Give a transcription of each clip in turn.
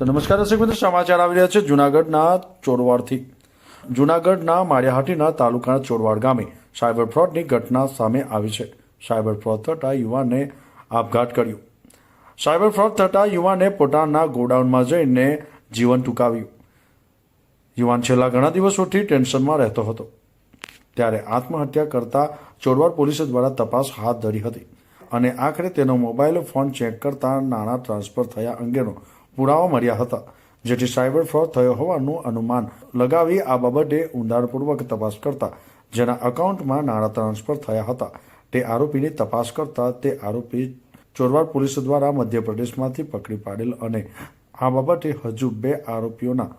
તો નમસ્કાર દર્શક મિત્રો, સમાચાર આવી રહ્યા છે જુનાગઢના ચોરવાડથી. જુનાગઢના માળિયાહાટીના તાલુકાના ચોરવાડ ગામે સાયબર ફ્રોડની ઘટના સામે આવી છે. સાયબર ફ્રોડ થતાં યુવાને આપઘાત કર્યો. સાયબર ફ્રોડ થતાં યુવાને પોતાના ગોડાઉનમાં જઈને જીવન ટૂંકાવ્યું. યુવાન છેલ્લા ઘણા દિવસોથી ટેન્શનમાં રહેતો હતો. ત્યારે આત્મહત્યા કરતા ચોરવાડ પોલીસ દ્વારા તપાસ હાથ ધરી હતી. અને આખરે તેનો મોબાઈલ ફોન ચેક કરતા નાણાં ટ્રાન્સફર થયા અંગેનો પુરાવા મળ્યા હતા. જેથી સાયબર ફ્રોડ થયો હોવાનું અનુમાન લગાવી આ બાબતે ઊંડાણપૂર્વક તપાસ કરતા, જેના અકાઉન્ટમાં નાણાં ટ્રાન્સફર થયા હતા. તે આરોપીની તપાસ કરતા તે આરોપી ચોરવાડ પોલીસ દ્વારા મધ્યપ્રદેશમાંથી પકડી પાડેલ અને આ બાબતે હજુ બે આરોપીઓના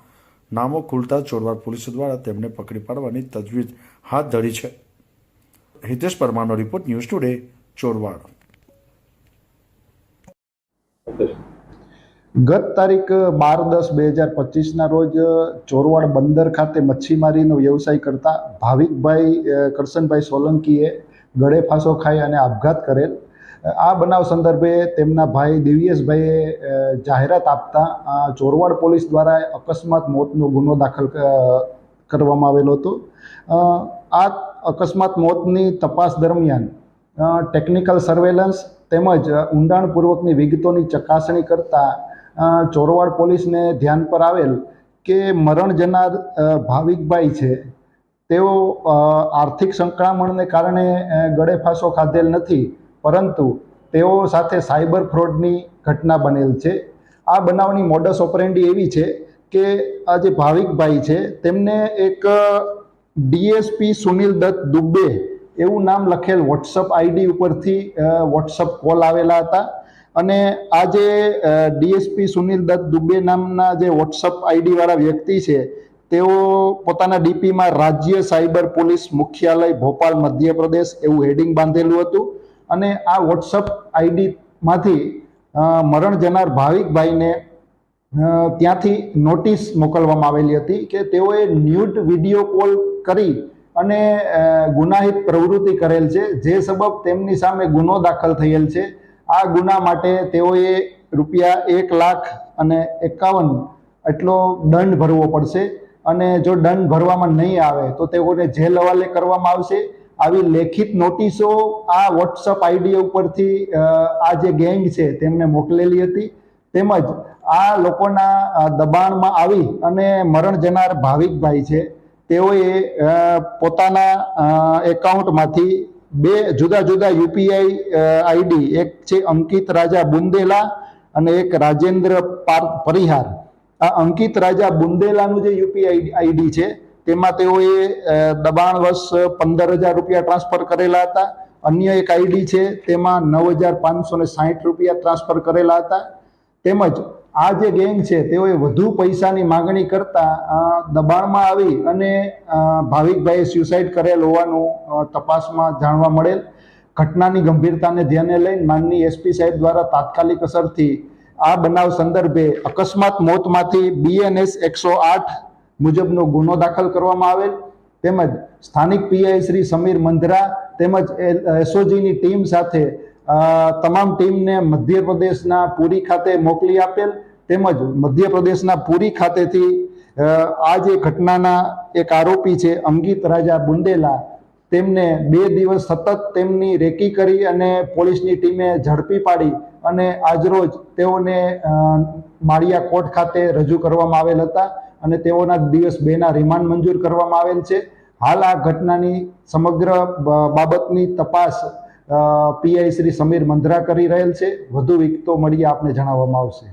નામો ખુલતા ચોરવાડ પોલીસ દ્વારા તેમને પકડી પાડવાની તજવીજ હાથ ધરી છે. હિતેશ પરમારનો રિપોર્ટ ન્યૂઝ ટુડે, ચોરવાડ. ગત તારીખ બાર દસ બે હજાર પચીસના રોજ ચોરવાડ બંદર ખાતે મચ્છીમારીનો વ્યવસાય કરતા ભાવિકભાઈ કરશનભાઈ સોલંકીએ ગળે ફાંસો ખાઈ અને આપઘાત કરેલ. આ બનાવ સંદર્ભે તેમના ભાઈ દિવ્યેશભાઈએ જાહેરાત આપતા ચોરવાડ પોલીસ દ્વારા અકસ્માત મોતનો ગુનો દાખલ કરવામાં આવેલો હતો. આ અકસ્માત મોતની તપાસ દરમિયાન ટેકનિકલ સર્વેલન્સ તેમજ ઊંડાણપૂર્વકની વિગતોની ચકાસણી કરતા ચોરવાડ પોલીસને ધ્યાન પર આવેલ કે મરણ જનાર ભાવિકભાઈ છે, તેઓ આર્થિક સંકળામણને કારણે ગળેફાંસો ગળે ફાંસો ખાધેલ નથી, પરંતુ તેઓ સાથે સાયબર ફ્રોડની ઘટના બનેલ છે. આ બનાવની મોડસ ઓપરેન્ડી એવી છે કે આ જે ભાવિકભાઈ છે, તેમને એક ડીએસપી સુનિલ દત્ત દુબે એવું નામ લખેલ વોટ્સઅપ આઈડી ઉપરથી વોટ્સઅપ કોલ આવેલા હતા. અને આ જે ડીએસપી સુનિલ દત્ત દુબે નામના જે વોટ્સઅપ આઈડીવાળા વ્યક્તિ છે, તેઓ પોતાના ડીપીમાં રાજ્ય સાયબર પોલીસ મુખ્યાલય ભોપાલ મધ્યપ્રદેશ એવું હેડિંગ બાંધેલું હતું. અને આ વોટ્સઅપ આઈડીમાંથી મરણ જનાર ભાવિકભાઈને ત્યાંથી નોટિસ મોકલવામાં આવેલી હતી કે તેઓએ ન્યૂડ વીડિયો કોલ કરી અને ગુનાહિત પ્રવૃત્તિ કરેલ છે. જે સબબ તેમની સામે ગુનો દાખલ થયેલ છે. આ ગુના માટે તેઓએ રૂપિયા એક લાખ અને એકાવન એટલો દંડ ભરવો પડશે. અને જો દંડ ભરવામાં નહીં આવે, તો તેઓને જેલ હવાલે કરવામાં આવશે. આવી લેખિત નોટિસો આ વોટ્સઅપ આઈડી ઉપરથી આ જે ગેંગ છે તેમને મોકલેલી હતી. તેમજ આ લોકોના દબાણમાં આવી અને મરણ જનાર ભાવિકભાઈ છે, તેઓએ પોતાના એકાઉન્ટમાંથી બે જુદા જુદા યુપીઆઈ આઈડી, એક છે અંકિત રાજા બુંદેલા અને એક રાજેન્દ્ર પાર, પરિહાર. આ અંકિત રાજા બુંદેલાનું જે યુપીઆઈ આઈડી છે, તેમાં તેઓએ દબાણ વર્ષ પંદર હજાર રૂપિયા ટ્રાન્સફર કરેલા હતા. અન્ય એક આઈડી છે, તેમાં નવ હજાર પાંચસો ને સાહીઠ રૂપિયા ટ્રાન્સફર કરેલા હતા. તેમજ આ જે ગેંગ છે, તેઓએ વધુ પૈસાની માગણી કરતા દબાણમાં આવી અને ભાવિકભાઈએ સ્યુસાઇડ કરેલ હોવાનું તપાસમાં જાણવા મળેલ. ઘટનાની ગંભીરતાને ધ્યાને લઈને માનની એસપી સાહેબ દ્વારા તાત્કાલિક અસરથી આ બનાવ સંદર્ભે અકસ્માત મોતમાંથી બીએનએસ એકસો આઠ મુજબનો ગુનો દાખલ કરવામાં આવેલ. તેમજ સ્થાનિક પીઆઈ શ્રી સમીર મંધરા તેમજ એસઓજીની ટીમ સાથે તમામ ટીમને મધ્યપ્રદેશના પુરી ખાતે મોકલી આપેલ, તેમજ મધ્યપ્રદેશના પુરી ખાતેથી આ જે ઘટનાના એક આરોપી છે, અંગિત રાજા બુંદેલા તેમને બે દિવસ સતત તેમની રેકી કરી અને પોલીસની ટીમે ઝડપી પાડી અને આજરોજ તેઓને માળિયા કોર્ટ ખાતે રજૂ કરવામાં આવેલ હતા અને તેઓના દિવસ બેના રિમાન્ડ મંજૂર કરવામાં આવેલ છે. હાલ આ ઘટનાની સમગ્ર બાબતની તપાસ પીઆઈ શ્રી સમીર મંધરા કરી રહેલ છે. વધુ વિગતો મળી આપને જણાવવામાં આવશે.